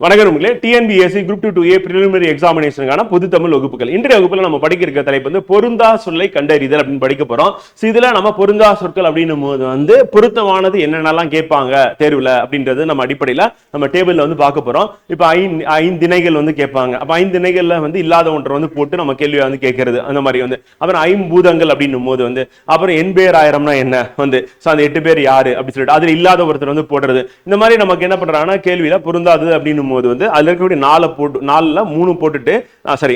வணக்கம் உங்களே. TNPSC group two two A preliminary எக்ஸாமினேஷனுக்கான பொது தமிழ் வகுப்புகள். இன்றைய வகுப்புல நம்ம படிக்க இருக்க தலைப்பு வந்து பொருந்தா சொல்லை கண்டறிதல் அப்படின்னு படிக்க போறோம். ஸோ இதுல நம்ம பொருந்தா சொற்கள் அப்படின்னும் போது வந்து பொருத்தமானது என்னென்னலாம் கேட்பாங்க தேர்வுல அப்படின்றது நம்ம அடிப்படையில நம்ம டேபிள்ல வந்து பார்க்க போறோம். இப்போ ஐந்து ஐந்திணைகள் வந்து கேட்பாங்க. அப்ப ஐந்து திணைகள்ல வந்து இல்லாத ஒன்றை வந்து போட்டு நம்ம கேள்வி வந்து கேட்கறது. அந்த மாதிரி வந்து. அப்புறம் ஐம்பூதங்கள் அப்படின்னும் போது வந்து அப்புறம் எண் பேர் ஆயிரம்னா என்ன வந்து? ஸோ அந்த எட்டு பேர் யாரு? அப்படின்னு சொல்லிட்டு. அதுல இல்லாத ஒருத்தர் வந்து போடுறது. இந்த மாதிரி நமக்கு என்ன பண்றாங்கன்னா கேள்வியில பொருந்தாது அப்படின்னு போது வந்து அதில் இருக்கக்கூடிய நாலு போட்டு நாலில் மூணு போட்டுட்டு சாரி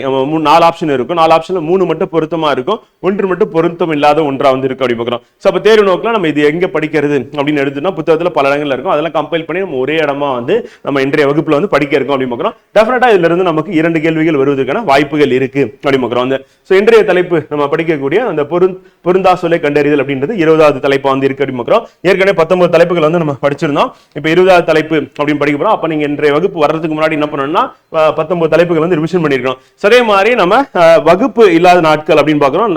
நாலு ஆப்ஷன் இருக்கும். நாலு ஆப்ஷனில் மூணு மட்டும் பொருத்தமா இருக்கும். ஒன்று மட்டும் பொருத்தம் இல்லாத ஒன்றா வந்து இருக்கு அப்படி பார்க்குறோம். ஸோ அப்போ தேர்வு நோக்கில் நம்ம இது எங்க படிக்கிறது அப்படின்னு எடுத்துனா புத்தகத்தில் பல இடங்களில் இருக்கும். அதெல்லாம் கம்பைல் பண்ணி நம்ம ஒரே இடமா வந்து நம்ம இன்றைய வகுப்புல வந்து படிக்க இருக்கோம் அப்படின்னு பார்க்குறோம். டெஃபினட்டாக இதுல இருந்து நமக்கு இரண்டு கேள்விகள் வருவதற்கான வாய்ப்புகள் இருக்கு அப்படி பார்க்குறோம். அந்த ஸோ இன்றைய தலைப்பு நம்ம படிக்கக்கூடிய அந்த பொருந் பொருந்தா சொல்லை கண்டறிதல் அப்படின்றது இருபதாவது தலைப்பாக வந்து இருக்கு அப்படின்னு பார்க்குறோம். ஏற்கனவே பத்தொன்பது தலைப்புகள் வந்து நம்ம படிச்சிருந்தோம். இப்போ இருபதாவது தலைப்பு அப்படின்னு படிக்க போறோம். அப்ப நீங்க இன்றைய வகுப்பு வர்றதுக்கு முன்னாடி என்ன பண்ணணும்னா பத்தொன்பது தலைப்புகள் வந்து ரிவிஷன் பண்ணிருக்கோம் அதே மாதிரி நம்ம வகுப்பு இல்லாத நாட்கள் அப்படின்னு பார்க்குறோம்.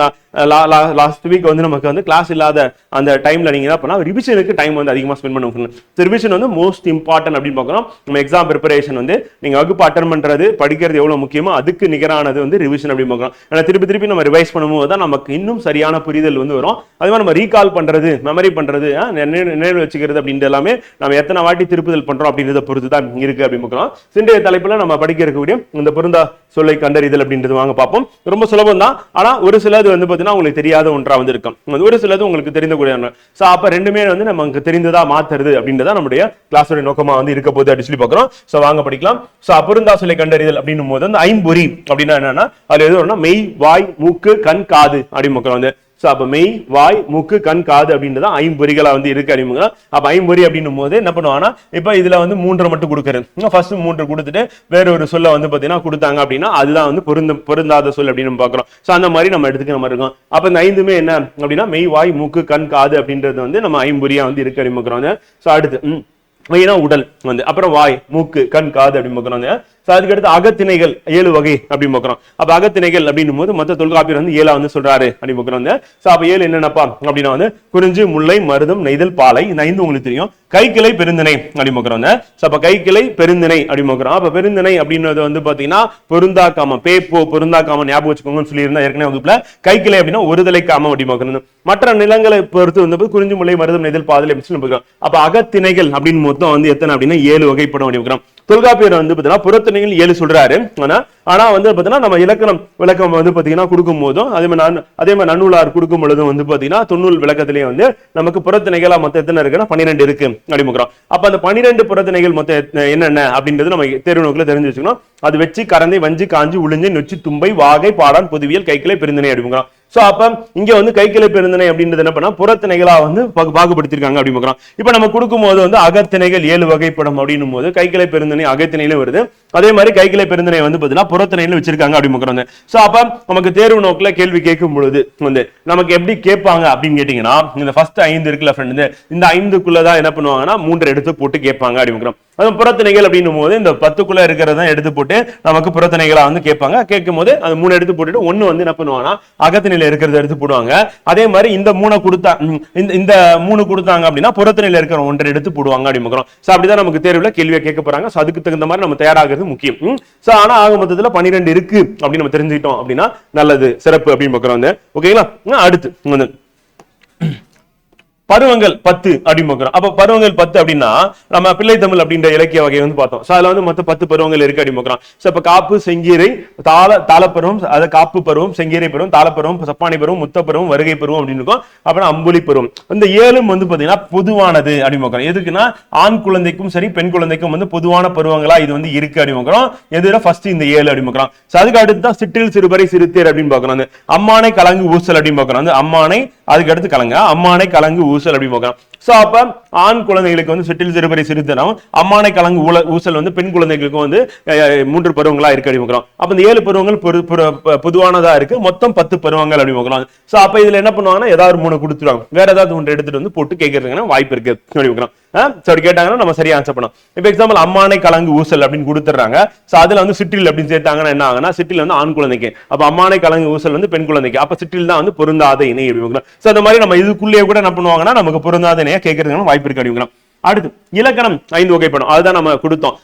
லாஸ்ட் வீக் வந்து நமக்கு வந்து கிளாஸ் இல்லாத அந்த டைம்ல நீங்க என்ன பண்ணா ரிவிஷனுக்கு டைம் வந்து அதிகமா ஸ்பெண்ட் பண்ண முடியும் ரிவிஷன் வந்து மோஸ்ட் இம்பார்ட்டன்ட் அப்படின்னு பார்க்குறோம். நம்ம எக்ஸாம் ப்ரிப்பரேஷன் வந்து நீங்க வகுப்பு அட்டன் பண்றது படிக்கிறது எவ்வளவு முக்கியமோ அதுக்கு நிகரானது வந்து ரிவிஷன் அப்படின்னு பார்க்குறோம். ஏன்னா திருப்பி திருப்பி நம்ம ரிவைஸ் பண்ணும்போது தான் நமக்கு இன்னும் சரியான புரிதல் வந்து வரும். அதே மாதிரி நம்ம ரீகால் பண்றது மெமரி பண்றது ஆஹ், நினைவு வச்சுக்கிறது அப்படின்றது எல்லாமே நம்ம எத்தனை வாட்டி திருப்புதல் பண்றோம் அப்படின்றத பொறுத்து தான் இருக்கு அப்படின்னு பார்க்கலாம் சிந்தைய தலைப்புல நம்ம படிக்க இருக்கக்கூடிய இந்த பொருந்தா சொல்லை கண்டறிதல் அப்படின்றது வாங்க பார்ப்போம். ரொம்ப சுலபம் தான் ஆனா ஒரு சிலது வந்து பாத்தீங்கன்னா உங்களுக்கு தெரியாத ஒன்றா வந்து இருக்கும் ஒரு சிலது உங்களுக்கு தெரிந்த கூடிய ஸோ அப்ப ரெண்டுமே வந்து நமக்கு தெரிந்ததா மாத்துறது அப்படின்றதா நம்முடைய கிளாஸோட நோக்கமா வந்து இருக்க போகுது அப்படின்னு சொல்லி பார்க்குறோம். ஸோ வாங்க படிக்கலாம். ஸோ பொருந்தா சொல்லை கண்டறிதல் அப்படின்னும் போது அந்த ஐம்பொறி அப்படின்னா என்னன்னா அதுல எது வரும்னா மெய் வாய் மூக்கு கண் காது அப்படின்னு மக்கள் வந்து. ஸோ அப்போ மெய் வாய் மூக்கு கண் காது அப்படின்றது ஐம்பொறிகளா வந்து இருக்கு அறிமுகம் அப்போ ஐம்பொறி அப்படின்னும் போது என்ன பண்ணுவாங்கன்னா இப்போ இதுல வந்து மூன்றை மட்டும் கொடுக்குறேன் ஃபர்ஸ்ட் மூன்று கொடுத்துட்டு வேற ஒரு சொல்ல வந்து பார்த்தீங்கன்னா கொடுத்தாங்க அப்படின்னா அதுதான் வந்து பொருந்த பொருந்தாத சொல் அப்படின்னு நம்ம பார்க்குறோம். ஸோ அந்த மாதிரி நம்ம எடுத்துக்கிற மாதிரி இருக்கும். அப்போ இந்த ஐந்துமே என்ன அப்படின்னா மெய் வாய் மூக்கு கண் காது அப்படின்றது வந்து நம்ம ஐம்பொறியா வந்து இருக்கு அறிமுகம் ஸோ அடுத்து மெயினா உடல் வந்து அப்புறம் வாய் மூக்கு கண் காது அப்படின்னு பார்க்குறோம் ஸோ அதுக்கு அடுத்து அகத்திணைகள் ஏழு வகை அப்படின்னு பார்க்குறோம். அப்போ அகத்திணைகள் அப்படின்னும் போது மற்ற தொல்காப்பியர் வந்து ஏழா வந்து சொல்றாரு அப்படின்னு பார்க்குறோம் ஸோ அப்போ ஏழு என்னென்னப்பா? அப்படின்னா வந்து குறிஞ்சி முல்லை மருதம் நெய்தல் பாலை இந்த ஐந்து உங்களுக்கு தெரியும். கைக்கிளை பெருந்திணை அப்படின்னு பார்க்குறோம் ஸோ அப்போ கைக்கிளை பெருந்திணை அப்படின்னு பார்க்குறோம். அப்ப பெருந்திணை அப்படின்றது வந்து பாத்தீங்கன்னா பொருந்தா காமம் பொருந்தாக்காம பொருந்தா காமம் ஞாபகம் வச்சுக்கோங்கன்னு சொல்லியிருந்தா ஏற்கனவே வகுப்புல. கைக்கிளை அப்படின்னா ஒருதலை காமம் அப்படின்னு மற்ற நிலங்களை பொறுத்து வந்து குறிஞ்சி முல்லை மருதம் நெய்தல் பாதலை அப்படின்னு சொல்லி பார்க்குறோம். அப்போ அகத்திணைகள் அப்படின்னு மொத்தம் வந்து எத்தனை அப்படின்னா ஏழு வகைப்படும் அப்படி பார்க்குறோம். தொல்காப்பியர் வந்து பாத்தீங்கன்னா புறத்திணைகள் ஏழு சொல்றாரு. ஆனா ஆனா வந்து பாத்தீங்கன்னா நம்ம இலக்கணம் விளக்கம் வந்து பாத்தீங்கன்னா கொடுக்கும் போதும் அதே மாதிரி நான் அதே மாதிரி நன்னூலார் கொடுக்கும் பொழுதும் வந்து பாத்தீங்கன்னா தொண்ணூல் விளக்கத்திலேயே வந்து நமக்கு புறத்திணைகளா மொத்தம் எத்தனை இருக்குன்னா பன்னிரெண்டு இருக்கு அடிமுகம் அப்ப அந்த பன்னிரெண்டு புறத்திணைகள் மொத்தம் என்னென்ன அப்படின்றது நம்ம தேர்வு நோக்கில் தெரிஞ்சு வச்சுக்கணும். அது வச்சு கரந்தை வஞ்சி காஞ்சி உளிஞ்சு நொச்சி தும்பை வாகை பாடான் பொதுவியல் கைக்கிளை பெருந்தினை அப்படிங்கிறோம் ஸோ அப்போ இங்கே வந்து கைக்கிளை பெருந்திணை அப்படின்றது என்ன பண்ணா புறத்திணைகளாக வந்து பகு பாகுபடுத்திருக்காங்க அப்படின்னு பார்க்குறோம். இப்போ நம்ம கொடுக்கும்போது வந்து அகத்திணைகள் ஏழு வகைப்படும் அப்படின்னும் போது கைக்கிளை பெருந்திணை அகத்திணையிலும் வருது. அதே மாதிரி கைக்கிளை பெருந்தனை வந்து பார்த்தீங்கன்னா புறத்திணையிலும் வச்சிருக்காங்க அப்படி பார்க்கிறோம் சோ அப்ப நமக்கு தேர்வு நோக்குல கேள்வி கேட்கும் பொழுது வந்து நமக்கு எப்படி கேட்பாங்க அப்படின்னு கேட்டீங்கன்னா இந்த ஃபர்ஸ்ட் ஐந்து இருக்குல்ல ஃப்ரெண்ட் இந்த ஐந்துக்குள்ளதான் என்ன பண்ணுவாங்கன்னா மூன்று எடுத்து போட்டு கேட்பாங்க அப்படி பார்க்கிறோம் அது புறத்திணைகள் அப்படின்னும் போது இந்த பத்துக்குள்ள இருக்கிறத எடுத்து போட்டு நமக்கு புறத்திணைகளா வந்து கேட்பாங்க. கேட்கும் போது அது மூணு எடுத்து போட்டுட்டு ஒண்ணு வந்து என்ன பண்ணுவாங்கன்னா அகத்திணையில இருக்கிறத எடுத்து போடுவாங்க. அதே மாதிரி இந்த மூணை கொடுத்தா இந்த இந்த மூணு கொடுத்தாங்க அப்படின்னா புறத்திணையில இருக்கிற ஒன்றை எடுத்து போடுவாங்க அப்படி அப்படிதான் நமக்கு தேர்வுல கேள்வியை கேட்க போறாங்க. அதுக்கு தகுந்த மாதிரி நம்ம தயாராகிறது முக்கியம். சோ ஆனா ஆக மொத்தத்துல பன்னிரெண்டு இருக்கு அப்படின்னு நம்ம தெரிஞ்சுக்கிட்டோம் அப்படின்னா நல்லது சிறப்பு அப்படின்னு பார்க்கிறோம் வந்து ஓகேங்களா அடுத்து பருவங்கள் பத்து அப்படின்னு பார்க்கிறோம். அப்ப பருவங்கள் பத்து அப்படின்னா நம்ம பிள்ளை தமிழ் அப்படின்ற இலக்கிய வகையை வந்து பார்த்தோம். அதுல வந்து மொத்தம் பத்து பருவங்கள் இருக்கு அப்படின்னு பார்க்கிறோம். இப்ப காப்பு செங்கீரை தாள தாளப்பருவம் அது காப்பு பருவம் செங்கீரை பருவம் தாளப்பருவம் சப்பானை பருவம் முத்த பருவம் வருகை பருவம் அப்படின்னு இருக்கும். அப்புறம் அம்புலி பருவம். இந்த ஏழும் வந்து பாத்தீங்கன்னா பொதுவானது அப்படின்னு பார்க்கிறோம். எதுக்குன்னா ஆண் குழந்தைக்கும் சரி பெண் குழந்தைக்கும் வந்து பொதுவான பருவங்களா இது வந்து இருக்கு அப்படின்னு பார்க்கிறோம். எதுல ஃபர்ஸ்ட் இந்த ஏழு அப்படின்னு அதுக்கு அடுத்து தான் சிற்றில் சிறுபறை சிறுத்தேர் அப்படின்னு பார்க்கிறோம். அம்மானை கலங்கு ஊசல் அப்படின்னு பார்க்கிறோம். அம்மானை அதுக்கு அடுத்து கலங்க. அம்மானை கலங்கு ஊசல் அப்படின்னு பார்க்கிறோம் சோ அப்ப ஆண் குழந்தைகளுக்கு வந்து சிற்றில் சிறுபறை சிறுத்தனம் அம்மானை கலங்கு ஊல- ஊசல் வந்து பெண் குழந்தைகளுக்கும் வந்து மூன்று பருவங்களா இருக்கு அப்படி பார்க்கிறோம். அப்ப இந்த ஏழு பருவங்கள் பொதுவானதாக பொரு- பொதுவானதா இருக்கு. மொத்தம் பத்து பருவங்கள் அப்படி பார்க்கிறோம். சோ அப்ப இதுல என்ன பண்ணுவாங்கன்னா ஏதாவது மூணு கொடுத்துருவாங்க. வேற ஏதாவது ஒன்று எடுத்துட்டு வந்து போட்டு கேட்கறதுக்கான வாய்ப்பு இருக்கு. அப்படி அப்படி கேட்டாங்கன்னா நம்ம சரியா ஆன்சர் பண்ணோம். இப்போ எக்ஸாம்பிள் அம்மானை கலங்கு ஊசல் அப்படின்னு கொடுத்துறாங்க சோ அதுல வந்து சிற்றில் அப்படின்னு சேர்த்தாங்கன்னா என்ன ஆகுனா சிற்றில் வந்து ஆண் குழந்தைக்கு. அப்ப அம்மானை கலங்கு ஊசல் வந்து பெண் குழந்தைக்கு. அப்ப சிற்றில் தான் வந்து பொருந்தாத இணை அப்படி சோ அந்த மாதிரி நம்ம இதுக்குள்ளேயே கூட என்ன பண்ணுவாங்கன்னா நமக்கு பொருந்தாத இணையா கேட்கறதுக்கான வாய்ப்பு இருக்கு அப்படிங்கிறோம் அடுத்து இலக்கணம் ஐந்து வகைப்படும். அதுதான் நம்ம கொடுத்தோம்.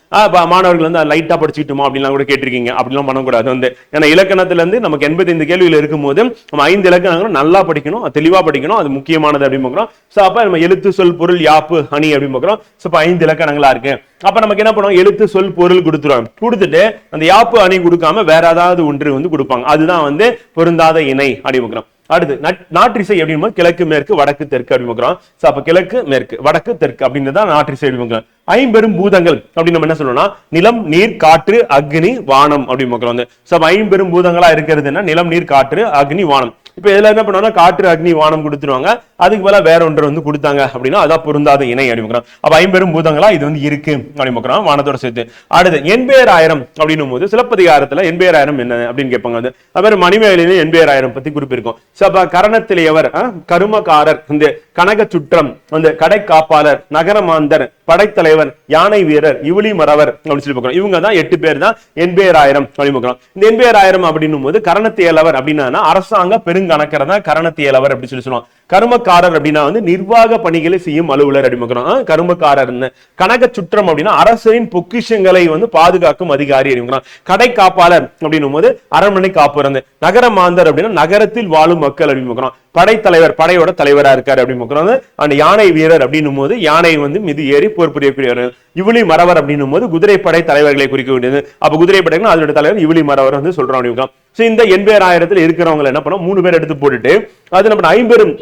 மாணவர்கள் வந்து லைட்டா படிச்சுக்கிட்டோமா அப்படிலாம் கூட கேட்டிருக்கீங்க. அப்படிலாம் பண்ணக்கூடாது. வந்து ஏன்னா இலக்கணத்துல இருந்து நமக்கு எண்பத்தைந்து கேள்விகள் இருக்கும்போது நம்ம ஐந்து இலக்கணங்களும் நல்லா படிக்கணும் தெளிவா படிக்கணும் அது முக்கியமானது அப்படின்னு பார்க்குறோம். ஸோ அப்ப நம்ம எழுத்து சொல் பொருள் யாப்பு அணி அப்படின்னு பார்க்குறோம். ஸோ இப்போ ஐந்து இலக்கணங்களா இருக்கு. அப்ப நமக்கு என்ன பண்ணுவோம்? எழுத்து சொல் பொருள் கொடுத்துருவோம் கொடுத்துட்டு அந்த யாப்பு அணி கொடுக்காம வேற ஏதாவது ஒன்று வந்து கொடுப்பாங்க. அதுதான் வந்து பொருந்தாத இணை அப்படின்னு பார்க்குறோம். அடுத்து நாற்றிசை அப்படின்னு கிழக்கு மேற்கு வடக்கு தெற்கு அப்படின்னு பார்க்குறோம். ஸோ அப்போ கிழக்கு மேற்கு வடக்கு தெற்கு அப்படின்னு தான் நாற்றிசை அப்படின்னு ஐம்பெரும் பூதங்கள் அப்படின்னு நம்ம என்ன சொல்லணும்னா நிலம் நீர் காற்று அக்னி வானம் அப்படின்னு பார்க்குறோம் வந்து. ஸோ ஐம்பெரும் பூதங்களா இருக்கிறதுனா நிலம் நீர் காற்று அக்னி வானம். இப்போ இதுல என்ன பண்ணுவாங்க காற்று அக்னி வானம் கொடுத்துருவாங்க. அதுக்கு மேல வேற ஒன்று வந்து கொடுத்தாங்க அப்படின்னா அதான் பொருந்தாத இணை அப்படிங்கிறோம் பார்க்குறோம். அப்ப ஐம்பெரும் பூதங்களா இது வந்து இருக்கு அப்படின்னு வானத்தோட சேர்த்து. அடுத்து எண்பேர் ஆயிரம் அப்படின்னும் போது சிலப்பதிகாரத்துல எண்பேராயிரம் என்ன அப்படின்னு கேட்பாங்க அது அப்புறம் மாதிரி எண்பேர் ஆயிரம் பத்தி குறிப்பிருக்கும். ஸோ அப்ப கரணத்திலேயவர் கருமக்காரர் இந்த கனக சுற்றம் அந்த கடை காப்பாளர் நகரமாந்தர் படைத்தலைவர் யானை வீரர் இவுளி மறவர் அப்படின்னு சொல்லி பார்க்கிறோம். இவங்க தான் எட்டு பேர் தான் எண்பேர் ஆயிரம் அப்படின்னு பார்க்கிறோம். இந்த எண்பேர் ஆயிரம் அப்படின்னும் போது கரணத்தியலவர் அப்படின்னா அரசாங்க பெருங்க தான் கரணத்தியலவர் அப்படின்னு சொல்லி சொல்லுவாங்க. கருமக்காரர் அப்படின்னா வந்து நிர்வாக பணிகளை செய்யும் அலுவலர் அப்படின்னு கருமக்காரர் கனக சுற்றம் அப்படின்னா அரசரின் பொக்கிஷங்களை வந்து பாதுகாக்கும் அதிகாரி அப்படிங்கிறோம் கடை காப்பாளர் அப்படின்னும் போது அரண்மனை காப்புறது நகர மாந்தர் அப்படின்னா நகரத்தில் வாழும் மக்கள் அப்படின்னு படைத்தலைவர் படையோட தலைவரா இருக்காரு அப்படின்னு பார்க்கிறோம் அந்த யானை வீரர் அப்படின்னும் போது யானை வந்து மிதி ஏறி போர் புரியக்கூடியவர் இவளி மறவர் அப்படின்னும் போது குதிரைப்படை தலைவர்களை குறிக்க வேண்டியது. அப்ப குதிரைப்படைனா அதோட தலைவர் இவளி மறவர் வந்து சொல்றோம் அப்படின்னு சோ இந்த எண்பேராயிரத்துல இருக்கிறவங்க என்ன பண்ணோம் மூணு பேர் எடுத்து போட்டுட்டு அது நம்ம ஐம்பெரும்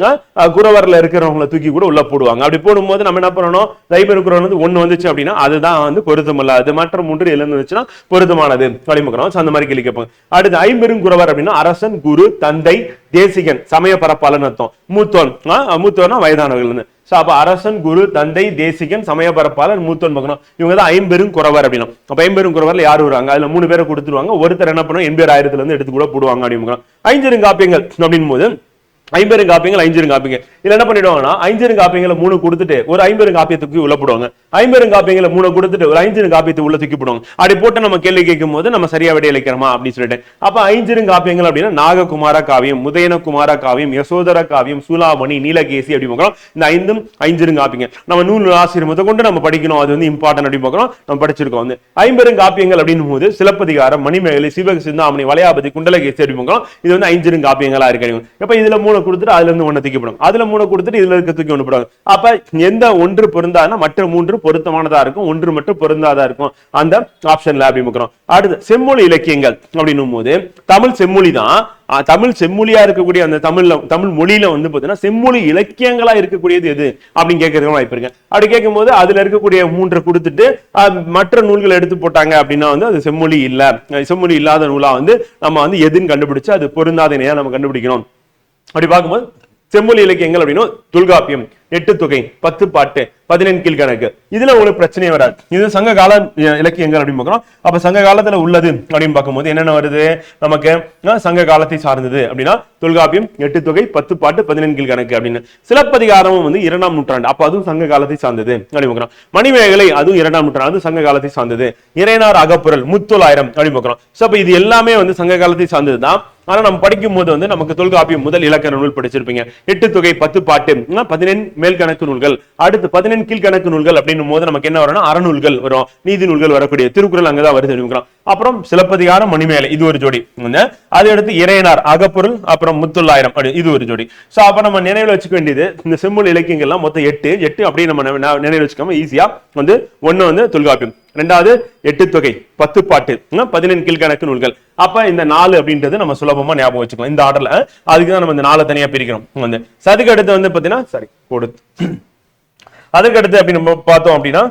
குறவரில் அஹ், இருக்கிறவங்கள தூக்கி கூட உள்ள போடுவாங்க. அப்படி போடும்போது நம்ம என்ன பண்ணணும்? ஐம்பெரும் குறவர் வந்து ஒண்ணு வந்துச்சு அப்படின்னா அதுதான் வந்து பொருத்தமில்லாது மற்ற மூன்று இழந்துச்சுன்னா பொருத்தமானது. வழிமுக்கிறோம் அந்த மாதிரி கேள்வி கேட்பாங்க அடுத்து ஐம்பெரும் குறவர் அப்படின்னா அரசன் குரு தந்தை தேசிகன் சமய பலன் அர்த்தம் மூத்தோன் அஹ், மூத்தோர்னா வயதானவர்கள் சோ அப்ப அரசன் குரு தந்தை தேசிகன் சமய பரப்பாளர் மூத்தோன் பார்க்கணும். இவங்க தான் ஐம்பெரும் குறவர் அப்படின்னா அப்போ ஐம்பெரும் குறவர்ல யார் வருவாங்க? அதுல மூணு பேரை கொடுத்துருவாங்க. ஒருத்தர் என்ன பண்ணுவோம் எண்பது ஆயிரத்துல இருந்து எடுத்து கூட போடுவாங்க அப்படின்னு ஐஞ்செருங்காப்பியங்கள் அப்படின் போது ஐம்பெரும் காப்பியங்கள் ஐஞ்சிரும் காப்பிங்க இதுல என்ன பண்ணிடுவாங்கன்னா ஐஞ்சிரும் காப்பியங்களை மூணு கொடுத்துட்டு ஒரு ஐம்பெரும் காப்பியை தூக்கி உள்ள போடுவாங்க. ஐம்பெரும் காப்பியங்களை மூணு கொடுத்துட்டு ஒரு ஐஞ்செரும் காப்பியத்தை உள்ள தூக்கி போடுவாங்க. அப்படி போட்டு நம்ம கேள்வி கேட்கும் போது நம்ம சரியா விடைய அளிக்கிறோமா அப்படின்னு சொல்லிட்டு. அப்ப ஐஞ்சிரும் காப்பியங்கள் அப்படின்னா நாககுமார காவியம் முதயன குமார காவியம் யசோதர காவியம் சூலாமணி நீலகேசி அப்படி பார்க்கலாம் இந்த ஐந்தும் ஐஞ்சிரும் காப்பிங்க நம்ம நூல் ஆசிரியர் முத கொண்டு நம்ம படிக்கணும். அது வந்து இம்பார்ட்டன்ட் அப்படி பார்க்கலாம் நம்ம படிச்சிருக்கோம். வந்து ஐம்பெரும் காப்பியங்கள் அப்படின்னு போது சிலப்பதிகாரம் மணிமேகலை சிவக சிந்தாமணி வளையாபதி குண்டலகேசி அப்படி பார்க்கலாம் இது வந்து ஐஞ்சிரும் காப்பியங்களா இருக்கு இப்ப இதுல மூணு கொடுத்துட்டு அதுல இருந்து ஒண்ணு தூக்கி போடும் அதுல மூணு கொடுத்துட்டு இதுல இருக்க தூக்கி ஒண்ணு போடுவாங்க. அப்ப எந்த ஒன்று பொருந்தாதுன்னா மற்ற மூன்று பொருத்தமானதா இருக்கும் ஒன்று மட்டும் பொருந்தாதா இருக்கும். அந்த ஆப்ஷன்ல அப்படி பார்க்கிறோம் அடுத்து செம்மொழி இலக்கியங்கள் அப்படின்னும் போது தமிழ் செம்மொழி தான் தமிழ் செம்மொழியா இருக்கக்கூடிய அந்த தமிழ்ல தமிழ் மொழியில வந்து பாத்தீங்கன்னா செம்மொழி இலக்கியங்களா இருக்கக்கூடியது எது அப்படின்னு கேட்கறதுக்கு வாய்ப்பு இருக்கு. அப்படி கேட்கும்போது அதுல இருக்கக்கூடிய மூன்றை கொடுத்துட்டு மற்ற நூல்கள் எடுத்து போட்டாங்க அப்படின்னா வந்து அது செம்மொழி இல்ல. செம்மொழி இல்லாத நூலா வந்து நம்ம வந்து எதுன்னு கண்டுபிடிச்சு அது பொருந்தாத நம்ம கண்டுபிடிக்கணும். அப்படி பார்க்கும்போது செம்மொழி இலக்கியங்கள் அப்படின்னா தொல்காப்பியம் எட்டு தொகை பத்து பாட்டு பதினெண் கீழ்கணக்கு. இதுல உங்களுக்கு பிரச்சனையே வராது. இது சங்க கால இலக்கியங்கள் அப்படின்னு பார்க்கிறோம். அப்ப சங்க காலத்துல உள்ளது அப்படின்னு பார்க்கும்போது என்னென்ன வருது? நமக்கு சங்க காலத்தை சார்ந்தது அப்படின்னா தொல்காப்பியம் எட்டு தொகை பத்து பாட்டு பதினெண் கீழ்கணக்கு அப்படின்னு. சிலப்பதிகாரமும் வந்து இரண்டாம் நூற்றாண்டு. அப்ப அதுவும் சங்க காலத்தை சார்ந்தது அப்படின்னு பார்க்கிறோம். மணிமேகலை அதுவும் இரண்டாம் நூற்றாண்டு. சங்க காலத்தை சார்ந்தது. இறையனார் அகப்புரல் முத்தொள்ளாயிரம் அப்படின்னு பாக்குறோம் சோ அப்ப இது எல்லாமே வந்து சங்க காலத்தை சார்ந்தது தான். ஆனா நம்ம படிக்கும் போது வந்து நமக்கு தொல்காப்பியம் முதல் இலக்கண நூல் படிச்சிருப்பீங்க. எட்டு தொகை பத்து பாட்டு பதினெண் மேல் கணக்கு நூல்கள் அடுத்து பதினெண் கீழ்கணக்கு நூல்கள் அப்படின்னும் போது நமக்கு என்ன வரும்னா அறநூல்கள் வரும். நீதி நூல்கள் வரக்கூடிய திருக்குறள் அங்கதான் வருது அப்புறம் சிலப்பதிகாரம் மணிமேலை இது ஒரு ஜோடி. அதை அடுத்து இறையனார் அகப்பொருள் அப்புறம் முத்துள்ளாயிரம் இது ஒரு ஜோடி. சோ அப்ப நம்ம நினைவில் வச்சுக்க வேண்டியது இந்த செம்மொழி இலக்கியங்கள்லாம் மொத்தம் எட்டு எட்டு அப்படியே நம்ம நினைவில் வச்சுக்காம ஈஸியா வந்து ஒன்னு வந்து தொல்காப்பியம். ரெண்டாவது எட்டு தொகை பத்து பாட்டு பதினெண் கீழ்கணக்கு நூல்கள். அப்ப இந்த நாலு அப்படின்றது நம்ம சுலபமா ஞாபகம் வச்சுக்கலாம். இந்த ஆர்டர்ல அதுக்கு தான் நம்ம இந்த நாலு தனியா பிரிக்கிறோம். வந்து சதுக்கு அடுத்து வந்து பாத்தீங்கன்னா சரி கொடுத்து அதுக்கு அடுத்து அப்படி நம்ம பார்த்தோம் அப்படின்னா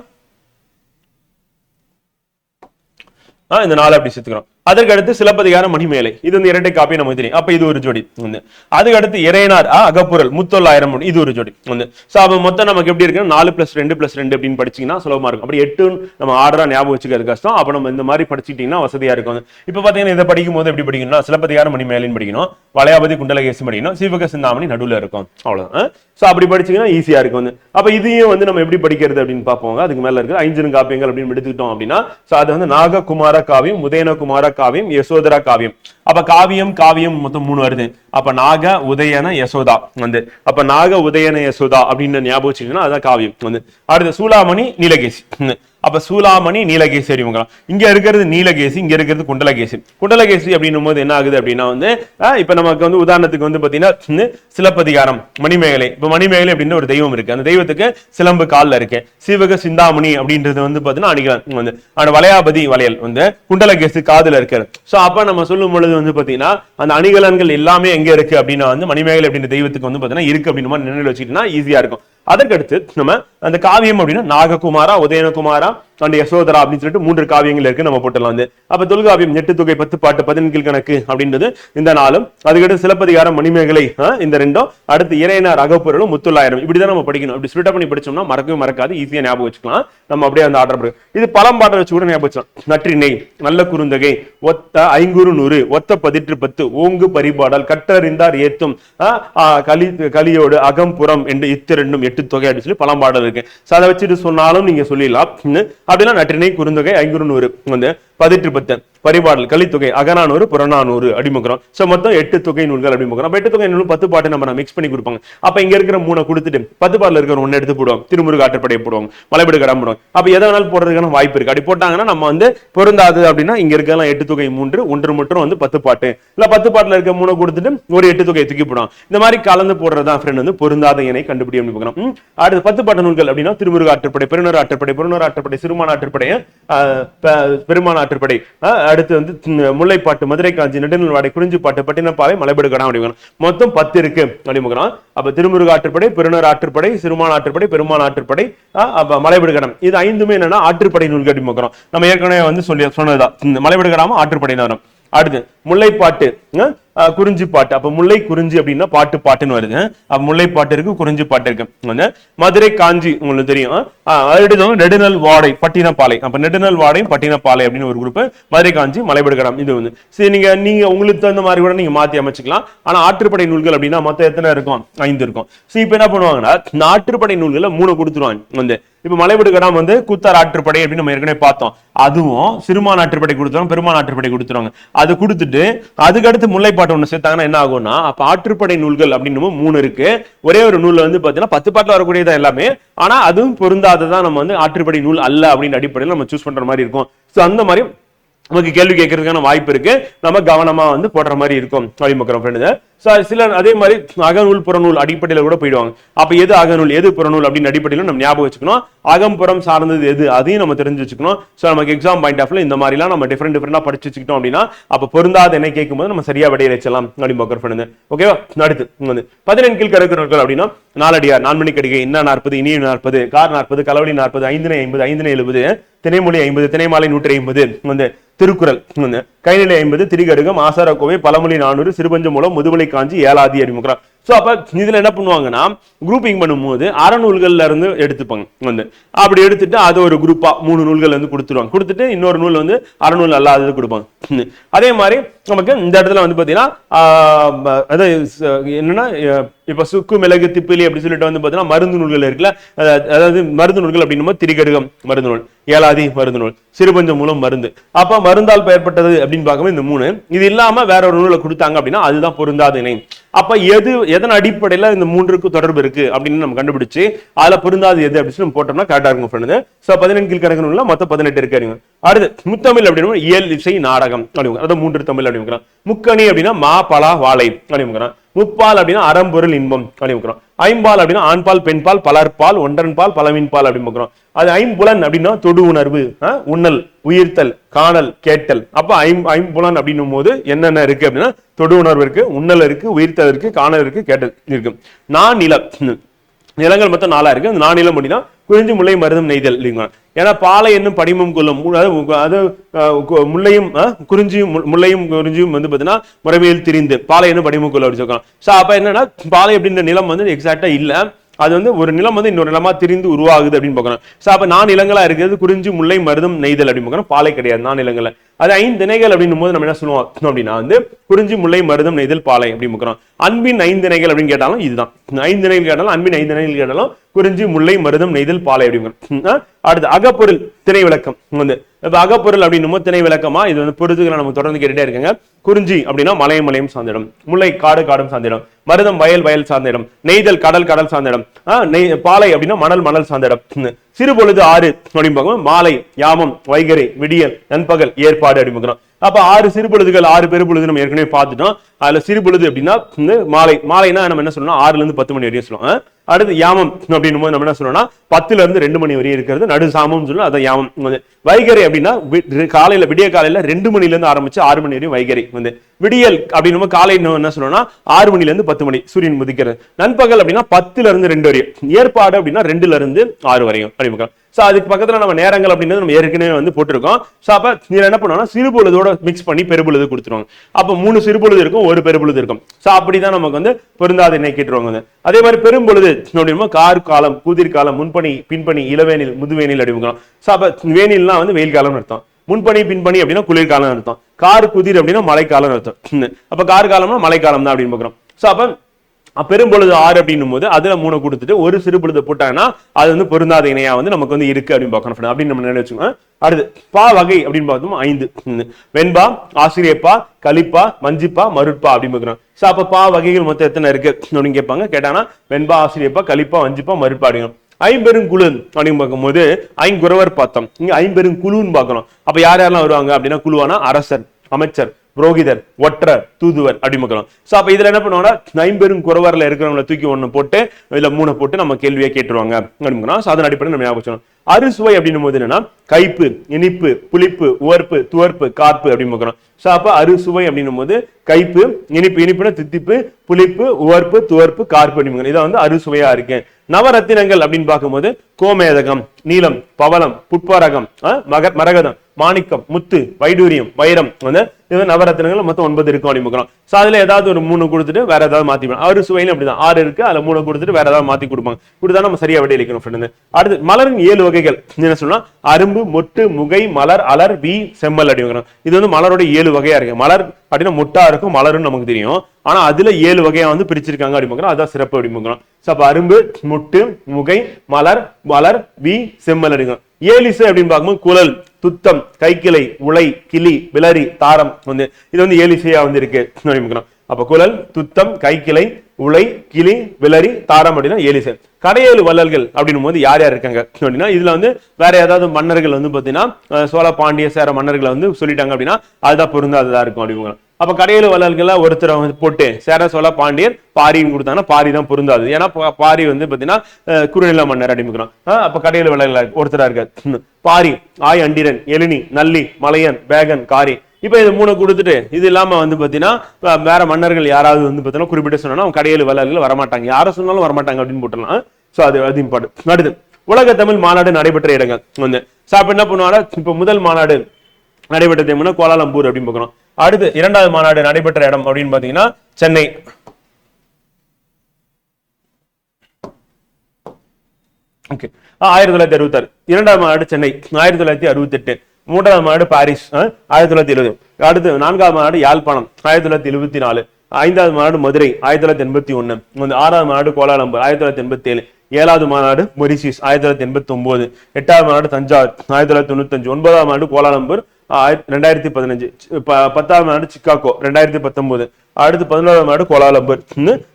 இந்த நாலு அப்படி சேர்த்துக்கிறோம். அதற்கடுத்து சிலப்பதிகாரம் மணிமேலை. இது வந்து இரட்டை காப்பி நமக்கு தெரியும். அப்ப இது ஒரு ஜோடி. வந்து. அதுக்கு அடுத்து இறையனார் அகப்புரல் முத்தொள்ளாயிரம் இது ஒரு ஜோடி. வந்து. சோ அப்ப மொத்தம் நமக்கு எப்படி இருக்கு நாலு பிளஸ் ரெண்டு பிளஸ் ரெண்டு அப்படின்னு படிச்சீங்கன்னா சுலபமா இருக்கும். அப்படி எட்டு நம்ம ஆர்டரா ஞாபகம் வச்சுக்கிறது கஷ்டம். அப்ப நம்ம இந்த மாதிரி படிச்சுட்டீங்கன்னா வசதியா இருக்கும். இப்ப பாத்தீங்கன்னா இதை படிக்கும் போது எப்படி படிக்கணும்னா சிலப்பதிகாரம் மணிமேலைன்னு படிக்கணும். வளையாபதி குண்டலகேசி படிக்கணும். சிவக சிந்தாமணி நடுவுல இருக்கும். அவ்வளவு சோ அப்படி படிச்சீங்கன்னா ஈஸியா இருக்கும். வந்து. அப்ப இதையும் வந்து நம்ம எப்படி படிக்கிறது அப்படின்னு பார்ப்போங்க. அதுக்கு மேல இருக்கு ஐந்து காப்பியங்கள் அப்படின்னு எடுத்துக்கிட்டோம் அப்படின்னா சோ அது வந்து நாககுமார காவியம் உதயனகுமார காவியம் யசோதரா காவியம். அப்ப காவியம் காவியம் மொத்தம் மூணு வருது. அப்ப நாக உதயன யசோதா வந்து. அப்ப நாக உதயன யசோதா அப்படின்னு ஞாபகம் வச்சுக்கணும் அதான் காவியம் வந்து. அடுத்து சூலாமணி நீலகேசி. அப்ப சூலாமணி நீலகேசி அறிவுங்களா இங்க இருக்கிறது நீலகேசி இங்க இருக்கிறது குண்டலகேசி. குண்டலகேசி அப்படின்னும் போது என்ன ஆகுது அப்படின்னா வந்து இப்ப நமக்கு வந்து உதாரணத்துக்கு வந்து பாத்தீங்கன்னா சிலப்பதிகாரம் மணிமேகலை. இப்ப மணிமேகலை அப்படின்னு ஒரு தெய்வம் இருக்கு. அந்த தெய்வத்துக்கு சிலம்பு கால்ல இருக்கு. சிவக சிந்தாமணி அப்படின்றது வந்து பாத்தீங்கன்னா அணிகலன் வந்து. ஆனா வளையாபதி வளையல் வந்து குண்டலகேசி காதுல இருக்கு. சோ அப்ப நம்ம சொல்லும் பொழுது வந்து பாத்தீங்கன்னா அந்த அணிகலன்கள் எல்லாமே எங்க இருக்கு அப்படின்னா வந்து மணிமேகலை அப்படின்ற தெய்வத்துக்கு வந்து பாத்தீங்கன்னா இருக்கு அப்படின்னு நினைவில் வச்சுக்கிட்டோம்னா ஈஸியா இருக்கும். அதற்கடுத்து நம்ம அந்த காவியம் அப்படின்னா நாககுமாரா உதயனகுமாரா அண்ட் யசோதரா அப்படின்னு சொல்லிட்டு மூன்று காவியங்கள் இருக்கு. நம்ம போட்டலாம் வந்து அப்ப தொல்காவியம் எட்டு தொகை பத்து பாட்டு பதினெண்கில் கணக்கு அப்படின்றது இந்த நாளும். அதுக்கடுத்து சிலப்பதிகாரம் மணிமேகலை இந்த ரெண்டும். அடுத்து இறையனார் அகப்பொருளும் முத்துள்ளாயிரம் இப்படிதான் நம்ம படிக்கணும். அப்படி ஸ்பிரிட் பண்ணி படிச்சோம்னா மறக்கவே மறக்காது. ஈஸியா ஞாபகம் வச்சுக்கலாம். நம்ம அப்படியே அந்த ஆர்டர் இது பழம்பாட்டை வச்சு கூட ஞாபகம் வச்சுக்கலாம். நற்றினை நல்ல குறுந்தகை ஒத்த ஐங்குறு நூறு ஒத்த பதிற்று பத்து ஓங்கு பரிபாடல் கற்றறிந்தார் ஏத்தும் ஆ, கலி கலியோடு அகம்புறம் என்று இத்திரண்டும் எட்டு தொகை அப்படின்னு சொல்லி பழம்பாடல் இருக்கு. அதை வச்சுட்டு சொன்னாலும் நீங்க சொல்லிடலாம். அப்படின்னா நற்றினை குறுந்தொகை ஐங்குறு நூறு. வந்து பதிற்று பத்து பரிபாடல் கலித்தொகை அகநானூறு புறநானூறு அடிமுக்கிறோம் சோ மொத்தம் எட்டு தொகை நூல்கள் அடிமுக்கிறோம் அப்ப எட்டு தொகை நூல் பத்து பாட்டு நம்ம மிக்ஸ் பண்ணி கொடுப்பாங்க. அப்ப இங்க இருக்கிற மூணை கொடுத்துட்டு பத்து பாட்டுல இருக்கிற ஒன்னு எடுத்து போடுவோம் திருமுருக ஆற்றுப்படை போடுவோம் மலைபடு கடம் போடுவோம் அப்ப எதை வேணாலும் போடுறதுக்கான வாய்ப்பு இருக்கு. அப்படி போட்டாங்கன்னா நம்ம வந்து பொருந்தாது அப்படின்னா இங்க இருக்கலாம் எட்டு தொகை மூன்று ஒன்று மட்டும் வந்து பத்து பாட்டு. இல்ல பத்து பாட்டுல இருக்க மூணை கொடுத்துட்டு ஒரு எட்டு தொகை தூக்கி போடுவோம் இந்த மாதிரி கலந்து போடுறதா ஃப்ரெண்ட் வந்து பொருந்தாத இணை கண்டுபிடி அப்படின்னு பார்க்கணும் அடுத்து பத்து பாட்டு நூல்கள் அப்படின்னா திருமுருக ஆற்றுப்படை பெருநர் ஆற்றுப்படை பெருநர் ஆற்றுப்படை சிறுமான ஆற்றுப்படை பெருமான ஆற்றுப்படை அடுத்து வந்து முல்லைப்பாட்டு மதுரை காஞ்சி நெடுநல்வாடை குறிஞ்சி பாட்டு பட்டினப்பாவை மலைபடு கடம் அப்படிங்கிறோம் மொத்தம் பத்து இருக்கு அப்படிங்கிறோம் அப்ப திருமுருக ஆற்றுப்படை பெருநர் ஆற்றுப்படை சிறுமான ஆற்றுப்படை பெருமான ஆற்றுப்படை அப்ப மலைபடு கடம் இது ஐந்துமே என்னன்னா ஆற்றுப்படை நூல்கள் அப்படின்னு நம்ம ஏற்கனவே வந்து சொல்லி சொன்னதுதான். மலைபடு கடாம ஆற்றுப்படை நேரம் அடுத்து முல்லைப்பாட்டு குறிஞ்சி பாட்டு அப்ப முல்லை குறிஞ்சி அப்படின்னா பாட்டு பாட்டுன்னு வருது. அப்ப முல்லை பாட்டு இருக்கு குறிஞ்சி பாட்டு இருக்கு. வந்து மதுரை காஞ்சி உங்களுக்கு தெரியும். அஹ், நெடுநல் வாடை பட்டினப்பாலை. அப்ப நெடுநல் வாடையும் பட்டினப்பாலை அப்படின்னு ஒரு குரூப் மதுரை காஞ்சி மலைபடுகடம் இது வந்து. சரி நீங்க நீங்க உங்களுக்கு தகுந்த மாதிரி கூட நீங்க மாத்தி அமைச்சுக்கலாம். ஆனா ஆற்றுப்படை நூல்கள் அப்படின்னா மொத்தம் எத்தனை இருக்கும்? ஐந்து இருக்கும். சரி இப்ப என்ன பண்ணுவாங்கன்னா இந்த ஆற்றுப்படை நூல்களை மூணு கொடுத்துருவாங்க. வந்து இப்ப மலைபடுகிறாம் வந்து கூத்தார் ஆற்றுப்படை அப்படின்னு நம்ம ஏற்கனவே பார்த்தோம். அதுவும் சிறுமான் ஆற்றுப்படை கொடுத்துருவாங்க பெருமான் ஆற்றுப்படை கொடுத்துருவாங்க. அது கொடுத்துட்டு அதுக்கடுத்து முல்லைப்பாட்டு ஒண்ணு சேர்த்தாங்கன்னா என்ன ஆகும்னா அப்ப ஆற்றுப்படை நூல்கள் அப்படின்னு மூணு இருக்கு. ஒரே ஒரு நூல் வந்து பாத்தீங்கன்னா பத்து பாட்டுல வரக்கூடியதான் எல்லாமே. ஆனா அதுவும் பொருந்தாததான் நம்ம வந்து ஆற்றுப்படை நூல் அல்ல அப்படின்னு அடிப்படையில் நம்ம சூஸ் பண்ற மாதிரி இருக்கும். சோ அந்த மாதிரி நமக்கு கேள்வி கேட்கறதுக்கான வாய்ப்பு இருக்கு. நம்ம கவனமா வந்து போடுற மாதிரி இருக்கும். வழிமுக்கிறோம் ஃப்ரெண்டு சிலர் அதே மாதிரி அகநூல் புறநூல் அடிப்படையில் கூட போயிடுவாங்க. அப்ப எது அகநூல் எது புறநூல் அப்படின்னு அடிப்படையில் நம்ம ஞாபகம் வச்சுக்கணும். அகம்புறம் சார்ந்தது எது அதையும் நம்ம தெரிஞ்சு வச்சுக்கணும். ஸோ நமக்கு எக்ஸாம் பாயிண்ட் ஆஃப்ல இந்த மாதிரிலாம் நம்ம டிஃப்ரெண்ட் டிஃப்ரெண்டா படிச்சு வச்சுக்கிட்டோம் அப்படின்னா அப்ப பொருந்தாத என்ன கேட்கும்போது நம்ம சரியா விடைய வச்சலாம் அப்படின்னு ஓகேவா அடுத்து வந்து பதினெண் கீழ் கருக்கிறவர்கள் அப்படின்னா நாலடியார் நான்மணி கடிகை இன்னா நாற்பது இனிய நாற்பது கார் நாற்பது கலவழி நாற்பது ஐந்தினை ஐம்பது ஐந்தினை எழுபது திணைமொழி ஐம்பது திணைமாலை நூற்றி ஐம்பது வந்து திருக்குறள் வந்து. கைநிலை ஐம்பது திரிகடுகம் ஆசாரக்கோவை பழமொழி நானூறு சிறுபஞ்ச மூலம் முதுமலை காஞ்சி ஏழாதி அறிமுகம். ஸோ அப்போ இதுல என்ன பண்ணுவாங்கன்னா குரூப்பிங் பண்ணும்போது அறநூல்கள்ல இருந்து எடுத்துப்பாங்க. வந்து அப்படி எடுத்துட்டு அது ஒரு குரூப்பா மூணு நூல்கள் வந்து கொடுத்துருவாங்க. கொடுத்துட்டு இன்னொரு நூல் வந்து அறநூல் அல்லாதது கொடுப்பாங்க. அதே மாதிரி நமக்கு இந்த இடத்துல வந்து பாத்தீங்கன்னா ஆஹ், அதாவது என்னன்னா இப்போ சுக்கு மிளகு திப்பிலி அப்படி சொல்லிட்டு வந்து பார்த்தீங்கன்னா மருந்து நூல்கள் இருக்குல்ல அதாவது மருந்து நூல்கள் அப்படின்னும் திரிகடுகம் மருந்து நூல் ஏலாதி மருந்து நூல் சிறுபஞ்சம் மூலம் மருந்து. அப்ப மருந்தால் பெயர்பட்டது அப்படின்னு பார்க்கும்போது இந்த மூணு இது இல்லாம வேற ஒரு நூலை கொடுத்தாங்க அப்படின்னா அதுதான் பொருந்தாத இணை. அப்ப எது எதன் அடிப்படையில இந்த மூன்றுக்கு தொடர்பு இருக்கு அப்படின்னு நம்ம கண்டுபிடிச்சு அதுல பொருந்தாது எது அப்படின்னு நம்ம போட்டோம்னா கரெக்டாக இருக்கும் ஃப்ரெண்டு ஸோ பதினெண்டு கீழ் நூல்ல மொத்தம் பதினெட்டு இருக்காருங்க அடுத்து முத்தமிழ் அப்படின்னா இயல் இசை நாடகம் அப்படிங்க அதாவது மூன்று தமிழ் அப்படின்னு முக்கணி அப்படின்னா மா பலா வாழை அப்படின்னு முப்பால் அப்படின்னா அறம்பொருள் இன்பம் அப்படின்னு ஐம்பால் அப்படின்னா ஆண்பால் பெண்பால் பலர்பால் ஒன்றன்பால் பால் அப்படின்னு பால் அது ஐம்புலன் அப்படின்னா தொடு உணர்வு உண்ணல் உயிர்த்தல் காணல் கேட்டல். அப்ப ஐம் ஐம்புலன் அப்படின்னும் போது என்னென்ன இருக்கு அப்படின்னா தொடு உணர்வு இருக்கு உண்ணல் இருக்கு உயிர்த்தல் இருக்கு காணல் இருக்கு கேட்டல் இருக்கு. நான் நிலம். நிலங்கள் மொத்தம் நாலா இருக்கு. அந்த நானிலம் அப்படின்னா குறிஞ்சி முல்லை மருதம் நெய்தல் இல்லைங்களா ஏன்னா பாலை என்னும் படிமம் கொள்ளும். அதாவது அது முல்லையும் குறிஞ்சியும் மு- முல்லையும் குறிஞ்சியும் வந்து பாத்தீங்கன்னா முறைமையில் திரிந்து. பாலை என்னும் படிமம் கொள்ளும் அப்படின்னு சொல்றாங்க. சோ அப்ப என்னன்னா பாலை அப்படின்ற நிலம் வந்து எக்ஸாக்டா இல்ல. அது வந்து ஒரு நிலம் வந்து இன்னொரு நிலமா திரிந்து உருவாகுது அப்படின்னு பார்க்கணும் சோ அப்ப நான் நிலங்களா இருக்கிறது? குறிஞ்சி முல்லை மருதம் நெய்தல் அப்படின்னு பார்க்கணும் பாலை கிடையாது. நான் நிலங்களை அது ஐந்து திணைகள் அப்படின்னும் போது நம்ம என்ன சொல்லுவோம் அப்படின்னா வந்து குறிஞ்சி முல்லை மருதம் நெய்தல் பாலை அப்படி முக்கிறோம் அன்பின் ஐந்து திணைகள் அப்படின்னு கேட்டாலும் இதுதான். ஐந்திணைகள் கேட்டாலும் அன்பின் ஐந்திணைகள் கேட்டாலும் குறிஞ்சி முல்லை மருதம் நெய்தல் பாலை அப்படிங்கிற அடுத்து அகப்பொருள் திணை விளக்கம் வந்து. இப்ப அகப்பொருள் அப்படின்னும் போது திணை விளக்கமா? இது வந்து பொருத்துகளை நம்ம தொடர்ந்து கேட்டுட்டே இருக்குங்க. குறிஞ்சி அப்படின்னா மலையும் மலையும் சார்ந்திடும். முல்லை காடு காடும் சார்ந்திடும். மருதம் வயல் வயல் சார்ந்திடும். நெய்தல் கடல் கடல் சார்ந்திடும். ஆஹ் பாலை அப்படின்னா மணல் மணல் சார்ந்திடும். சிறு பொழுது ஆறு அப்படின்னு பார்க்கும்போது மாலை யாமம் வைகரை விடியல் நண்பகல் ஏற்பாடு அப்படின்னு பார்க்கிறோம். அப்ப ஆறு சிறு பொழுதுகள் ஆறு பெரு பொழுது நம்ம ஏற்கனவே பார்த்துட்டோம். அதுல சிறு பொழுது அப்படின்னா வந்து மாலை மாலைனா நம்ம என்ன சொல்லணும் ஆறுல இருந்து பத்து மணி வரையும் சொல்லுவோம். அடுத்து யாமம் அப்படின்னும் போது நம்ம என்ன சொல்லணும்னா பத்துல இருந்து ரெண்டு மணி வரையும் இருக்கிறது நடு சாமம் சொல்லணும் அதான் யாமம். வந்து வைகரை அப்படின்னா காலையில விடிய காலையில ரெண்டு மணில இருந்து ஆரம்பிச்சு ஆறு மணி வரையும் வைகரை. வந்து விடியல் அப்படின்னும் போது காலை இன்னும் என்ன சொல்லணும்னா ஆறு மணில இருந்து பத்து மணி சூரியன் முதிக்கிறது நண்பகல் அப்படின்னா பத்துல இருந்து ரெண்டு வரையும். ஏற்பாடு அப்படின்னா ரெண்டுல இருந்து ஆறு வரையும். அறிமுகம். ஸோ அதுக்கு பக்கத்தில் நம்ம நேரங்கள் அப்படின்றது நம்ம ஏற்கனவே வந்து போட்டிருக்கோம். ஸோ அப்போ இதில் என்ன பண்ணுவோம்னா சிறு பொழுதோட மிக்ஸ் பண்ணி பெருபொழுது கொடுத்துருவாங்க. அப்போ மூணு சிறு பொழுது இருக்கும் ஒரு பெருபொழுது இருக்கும். சோ அப்படிதான் நமக்கு வந்து பொருந்தாத இணைக்கிட்டுருவாங்க வந்து. அதே மாதிரி பெரும்பொழுது அப்படின்னா கார் காலம் குதிர் காலம் முன்பணி பின்பணி இளவேனில் முதுவேனில் அப்படிங்கலாம் ஸோ அப்போ வேனில்லாம் வந்து வெயில் காலம்னு அர்த்தம். முன்பணி பின்பணி அப்படின்னா குளிர்காலம் அர்த்தம். கார் குதிர் அப்படின்னா மழைக்காலம் அர்த்தம். அப்போ கார் காலம்னா மழைக்காலம் தான் அப்படின்னு பார்க்குறோம். ஸோ அப்போ பெரும்பொழுது ஆறு அப்படின்னும் போது அதுல மூணு கொடுத்துட்டு ஒரு சிறு பொழுது போட்டாங்கன்னா அது வந்து பொருந்தாத இணையா வந்து நமக்கு வந்து இருக்கு அப்படின்னு பார்க்கணும் அப்படின்னு நம்ம நினைச்சு அடுத்து பா வகை அப்படின்னு பார்த்தோம் ஐந்து. வெண்பா ஆசிரியப்பா கலிப்பா மஞ்சிப்பா மருட்பா அப்படின்னு பார்க்குறோம் சோ அப்ப பா வகைகள் மொத்தம் எத்தனை இருக்கு அப்படின்னு கேட்பாங்க. கேட்டாங்கன்னா வெண்பா ஆசிரியப்பா கலிப்பா மஞ்சிப்பா மருட்பா அப்படிங்கிறோம் ஐம்பெருங்குழு அப்படின்னு பார்க்கும்போது ஐங்குறவர் பார்த்தோம் இங்க ஐம்பெருங்குழுன்னு பார்க்கணும். அப்ப யார் யாரெல்லாம் வருவாங்க அப்படின்னா குழுவானா அரசர் அமைச்சர். புரோகிதர் ஒற்றர் தூதுவர் அடிமக்களும் ஸோ அப்போ இதில் என்ன பண்ணுவாங்கன்னா ஐம்பெரும் குறவரில் இருக்கிறவங்கள தூக்கி ஒன்று போட்டு இதில் மூணு போட்டு நம்ம கேள்வியை கேட்டுருவாங்க. அப்படிங்கிறோம் ஸோ அதன் அடிப்படையில் நம்ம ஞாபகம் அறுசுவை அப்படின்னும் போது என்னன்னா கைப்பு இனிப்பு புளிப்பு உவர்ப்பு துவர்ப்பு காப்பு அப்படின்னு பார்க்குறோம் ஸோ அப்போ அறுசுவை அப்படின்னும் போது கைப்பு இனிப்பு இனிப்புனா தித்திப்பு புளிப்பு உவர்ப்பு துவர்ப்பு கார்ப்பு அப்படிங்கிற இதை வந்து அறுசுவையா இருக்கு. நவரத்தினங்கள் அப்படின்னு பார்க்கும்போது கோமேதகம் நீலம் பவளம் புட்பாரகம் மக மரகதம். மாணிக்கம் முத்து வைடூரியம் வைரம் வந்து இது நவரத்தினங்கள் மொத்தம் ஒன்பது இருக்கும் அப்படின்னு பார்க்கிறோம். சோ அதுல ஏதாவது ஒரு மூணு கொடுத்துட்டு வேற ஏதாவது மாத்தி ஆறு சுவையிலும் அப்படிதான். ஆறு இருக்கு அதுல மூணு கொடுத்துட்டு வேற ஏதாவது மாத்தி கொடுப்பாங்க. கொடுத்தா நம்ம சரியா விட அளிக்கணும் ஃப்ரெண்டு அடுத்து மலரின் ஏழு வகைகள். என்ன சொன்னா அரும்பு மொட்டு முகை மலர் அலர் வி செம்மல் அப்படிங்கிறோம் இது வந்து மலரோட ஏழு வகையா இருக்கு. மலர் அப்படின்னா முட்டா இருக்கும் மலருன்னு நமக்கு தெரியும். ஆனா அதுல ஏழு வகையா வந்து பிரிச்சிருக்காங்க அப்படிங்கிறோம் அதான் சிறப்பு அப்படிங்கிறோம் சோ அப்ப அரும்பு முட்டு முகை மலர் மலர் வி செம்மல் அப்படிங்கிறோம் ஏலிசு அப்படின்னு பார்க்கும்போது குழல் துத்தம் கைக்கிளை உலை கிளி விளரி தாரம் வந்து இது வந்து ஏலிசையா வந்து இருக்கு. அப்படிங்கிறோம் அப்ப குழல் துத்தம் கைக்கிளை உலை கிளி விளரி தாரம் அப்படின்னா ஏலிசை. கடையேழு வள்ளல்கள் அப்படின்னும் போது யார் யார் இருக்காங்க? அப்படின்னா இதுல வந்து வேற ஏதாவது மன்னர்கள் வந்து பாத்தீங்கன்னா சோழ பாண்டிய சேர மன்னர்களை வந்து சொல்லிட்டாங்க அப்படின்னா அதுதான் பொருந்தாததா இருக்கும் அப்படிங்கிறோம் அப்ப கடையில் வள்ளல்கள ஒருத்தரை வந்து போட்டு சேர சோழ பாண்டியர் பாரின்னு கொடுத்தாங்கன்னா பாரி தான் பொருந்தாது. ஏன்னா பாரி வந்து பாத்தீங்கன்னா குறுநில மன்னர் அப்படிங்கிறோம் அப்ப கடையில் வள்ளல்கள் ஒருத்தரா இருக்காரு. பாரி ஆய் அண்டிரன் எழினி நல்லி மலையன் பேகன் காரி. இப்ப இது மூணு கொடுத்துட்டு இது இல்லாம வந்து பாத்தீங்கன்னா வேற மன்னர்கள் யாராவது வந்து பார்த்தீங்கன்னா குறிப்பிட்டு சொன்னா அவங்க கடையில் வள்ளல்கள் வரமாட்டாங்க. யாரை சொன்னாலும் வரமாட்டாங்க அப்படின்னு போட்டுலாம் சோ அது அது இம்பார்ட்டன் அடுத்து உலக தமிழ் மாநாடு நடைபெற்ற இடங்கள். வந்து சாப்பிட்டு என்ன பண்ணுவாங்க இப்ப முதல் மாநாடு நடைபெற்றது எங்கன்னா கோலாலம்பூர் அப்படின்னு பார்க்கணும். அடுத்து இரண்டாவது மாநாடு நடைபெற்ற இடம் அப்படின்னு பாத்தீங்கன்னா சென்னை. ஓகே. ஆயிரத்தி தொள்ளாயிரத்தி அறுபத்தாறு. இரண்டாவது மாநாடு சென்னை. ஆயிரத்தி தொள்ளாயிரத்தி அறுபத்தி எட்டு மூன்றாவது மாநாடு பாரிஸ். ஆயிரத்தி தொள்ளாயிரத்தி எழுபது. அடுத்து நான்காவது மாநாடு யாழ்ப்பாணம். ஆயிரத்தி தொள்ளாயிரத்தி எழுபத்தி நாலு ஐந்தாவது மாநாடு மதுரை. ஆயிரத்தி தொள்ளாயிரத்தி எண்பத்தி ஒன்று ஆறாவது மாநாடு கோலாலம்பூர். ஆயிரத்தி தொள்ளாயிரத்தி எண்பத்தி ஏழு ஏழாவது மாநாடு மொரிசியஸ் ஆயிரத்தி தொள்ளாயிரத்தி எண்பத்தி ஒன்பது எட்டாவது மாநாடு தஞ்சாவூர். ஆயிரத்தி தொள்ளாயிரத்தி தொண்ணூத்தஞ்சு. ஒன்பதாவது மாநாடு கோலாலம்பூர். ஆயிரத்தி ரெண்டாயிரத்தி பதினஞ்சு. ப- பத்தாவது நாடு சிக்காகோ ரெண்டாயிரத்தி பத்தொன்பது. அடுத்து பதினோராம் நாடு கோலாலம்பூர்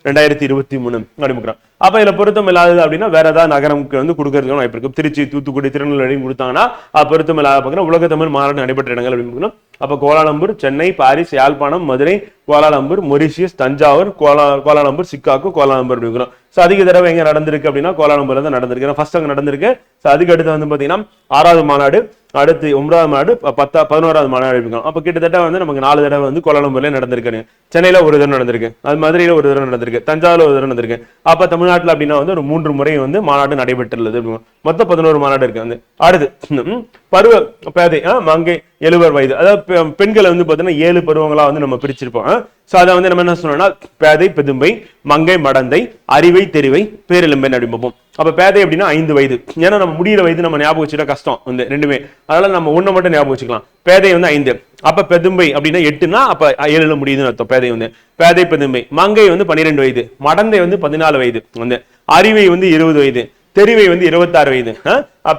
ரெண்டாயிரத்தி இருபத்தி மூணு. அப்படிங்கிறான் அப்ப இதுல பொருத்தம் இல்லாதது அப்படின்னா வேற ஏதாவது நகரம்க்கு வந்து கொடுக்கறதுக்கு வாய்ப்பு இருக்கு. திருச்சி தூத்துக்குடி திருநெல்வேலி கொடுத்தாங்கன்னா அது பொருத்தம் இல்லாத பார்த்தீங்கன்னா உலக தமிழ் மாநாடு நடைபெற்ற இடங்கள் அப்படின்னு அப்ப Kuala Lumpur Chennai Paris Jaffna Madurai Kuala Lumpur Mauritius Thanjavur Kuala Kuala Lumpur Chicago Kuala Lumpur அப்படிங்கிறோம் ஸோ அதிக தடவை எங்க நடந்திருக்கு அப்படின்னா கோலாலம்பூர்ல தான் நடந்திருக்கு. ஃபர்ஸ்ட் அங்க நடந்திருக்கு. ஸோ அதுக்கு அடுத்து வந்து பாத்தீங்கன்னா ஆறாவது மாநாடு அடுத்து ஒன்பதாவது மாநாடு பத்தா பதினோராவது மாநாடு இருக்கும் அப்ப கிட்டத்தட்ட வந்து நமக்கு நாலு தடவை வந்து கோலாலம்பூர்ல நடந்திருக்கு. சென்னையில ஒரு தடவை நடந்திருக்கு. அது மதுரையில ஒரு தடவை நடந்திருக்கு. தஞ்சாவூர்ல ஒரு தடவை நடந்திருக்கு. அப்ப தமிழ்நாட்டுல அப்படின்னா வந்து ஒரு மூன்று முறை வந்து மாநாடு நடைபெற்றுள்ளது. மொத்தம் பதினோரு மாநாடு இருக்கு. வந்து அடுத்து பருவ பேதை ஆ, மங்கை எழுவர் வயது. அதாவது பெண்களை வந்து பார்த்தீங்கன்னா ஏழு பருவங்களா வந்து நம்ம பிரிச்சிருப்போம் ஸோ அதை வந்து நம்ம என்ன சொன்னோம்னா பேதை பெதும்பை மங்கை மடந்தை அறிவை தெரிவை பேரெலும்பை நடிப்போம் அப்ப பேதை அப்படின்னா ஐந்து வயது. ஏன்னா நம்ம முடியிற வயது நம்ம ஞாபகம் வச்சுட்டா கஷ்டம் வந்து ரெண்டுமே. அதனால நம்ம ஒண்ணு மட்டும் ஞாபகம் வச்சுக்கலாம். பேதை வந்து ஐந்து. அப்ப பெதும்பை அப்படின்னா எட்டுனா அப்ப ஏழுல முடியுதுன்னு அர்த்தம் பேதை வந்து. பேதை பெதும்பை மங்கை வந்து பன்னிரெண்டு வயது. மடந்தை வந்து பதினாலு வயது வந்து. அறிவை வந்து இருபது வயது. தெரிவை வந்து இருபத்தாறு வயது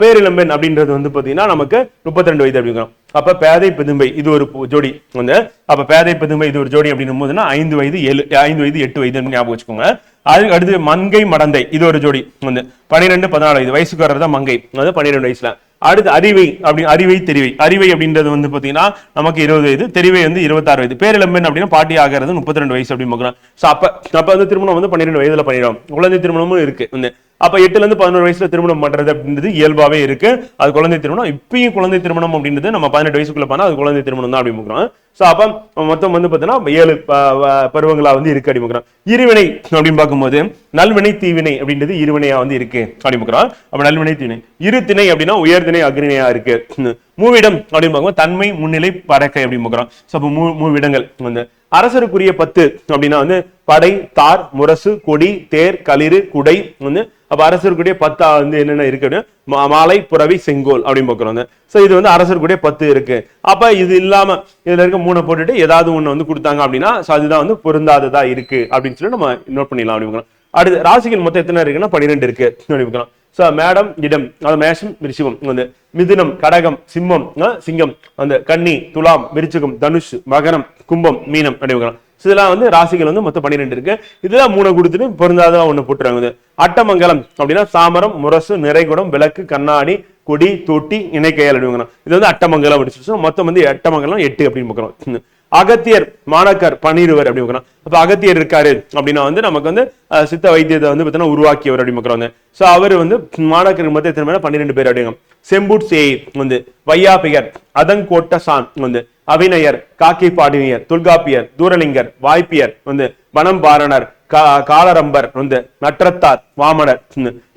பேரிளம்பெண் அப்படின்றது வந்து பாத்தீங்கன்னா நமக்கு முப்பத்தி ரெண்டு வயது அப்படிங்கிறோம். அப்ப பேதை பெதும்பை இது ஒரு ஜோடி வந்து அப்ப பேதை பெதும்பை இது ஒரு ஜோடி அப்படின்னும் போதுன்னா ஐந்து வயது ஏழு ஐந்து வயது எட்டு வயது ஞாபகம் வச்சுக்கோங்க. அதுக்கு அடுத்து மங்கை மடந்தை இது ஒரு ஜோடி வந்து பன்னிரெண்டு பதினாலு வயது வயசுக்கு தான் மங்கை அதாவது பன்னிரெண்டு வயசுல. அடுத்து அறிவை அப்படி அறிவை தெரிவை அறிவை அப்படின்றது வந்து பாத்தீங்கன்னா நமக்கு இருபது வயது தெரிவை வந்து இருபத்தாறு வயது பேரிளம்பெண் அப்படின்னா பாட்டி ஆகிறது முப்பத்தி ரெண்டு வயசு அப்படின்னு பார்க்கலாம் ஸோ அப்ப அப்ப வந்து திருமணம் வந்து பன்னிரெண்டு வயதுல பண்ணிடுவோம் குழந்தை திருமணமும் இருக்கு வந்து அப்ப எட்டுல இருந்து பதினோரு வயசுல திருமணம் பண்றது அப்படின்றது இயல்பாவே இருக்கு. அது குழந்தை திருமணம் இப்பயும் குழந்தை திருமணம் அப்படின்றது நம்ம பதினெட்டு வயசுக்குள்ள பண்ணா அது குழந்தை திருமணம் தான் அப்படி பார்க்கிறோம். ஸோ அப்ப மொத்தம் வந்து பார்த்தீங்கன்னா ஏழு ப- பருவங்களா வந்து இருக்கு அப்படி இருவினை அப்படின்னு பார்க்கும்போது நல்வினை தீவினை அப்படின்றது இருவினையா வந்து இருக்கு அப்படிங்கிறோம் பார்க்கிறோம். அப்ப நல்வினை தீவினை. இரு திணை அப்படின்னா உயர்திணை அக்னிணையா இருக்கு. மூவிடம் அப்படின்னு பார்க்கும்போது தன்மை முன்னிலை படக்கை அப்படின்னு பார்க்கிறோம். ஸோ அப்போ மூ மூவிடங்கள். வந்து அரசருக்குரிய பத்து அப்படின்னா வந்து படை தார் முரசு கொடி தேர் களிறு குடை வந்து அப்ப அரசருக்குரிய பத்தா வந்து என்னென்ன இருக்கு அப்படின்னா மா- மாலை புறவி செங்கோல் அப்படின்னு பார்க்குறோம் சோ இது வந்து அரசருக்குரிய பத்து இருக்கு. அப்ப இது இல்லாம இதுல இருக்க மூணை போட்டுட்டு ஏதாவது ஒண்ணு வந்து கொடுத்தாங்க அப்படின்னா அதுதான் வந்து பொருந்தாததா இருக்கு அப்படின்னு சொல்லி நம்ம நோட் பண்ணிடலாம் அப்படின்னு அடுத்து ராசிகள் மொத்தம் எத்தனை இருக்குன்னா பன்னிரெண்டு இருக்கு அப்படின்னு ஸோ சோ மேடம் இடம் அது மேஷம் விருச்சிகம் வந்து மிதுனம் கடகம் சிம்மம் சிங்கம் அந்த கன்னி துலாம் விருச்சிகம் தனுஷ் மகரம் கும்பம் மீனம் அப்படி இதெல்லாம் வந்து ராசிகள் வந்து மொத்தம் பன்னிரெண்டு இருக்கு இதெல்லாம் மூணு கொடுத்துட்டு பொருந்தாதான் ஒண்ணு போட்டுறாங்க வந்து அட்டமங்கலம் அப்படின்னா சாமரம் முரசு நிறைகுடம் விளக்கு கண்ணாடி கொடி தொட்டி இணைக்கையால் அப்படிங்கிறோம் இது வந்து அட்டமங்கலம் அப்படின்னு சொல்லி மொத்தம் வந்து அட்டமங்கலம் எட்டு அப்படின்னு பார்க்கிறோம் அகத்தியர் மாணக்கர் பன்னிருவர் அப்படி பார்க்கிறோம் அப்ப அகத்தியர் இருக்காரு அப்படின்னா வந்து நமக்கு வந்து சித்த வைத்தியத்தை வந்து பார்த்தீங்கன்னா உருவாக்கியவர் அப்படி பார்க்கிறோம் சோ அவர் வந்து மாணக்கர் மொத்தம் எத்தனை பேர் பன்னிரெண்டு பேர் அப்படிங்க செம்பூட் சேய் வந்து வையாபிகர் அதங்கோட்டசான் வந்து அபிநயர் காக்கி பாடினியர் தொல்காப்பியர் தூரலிங்கர் வாய்ப்பியர் வந்து வனம் பாரணர் காலரம்பர் வந்து நற்றத்தார் வாமனர்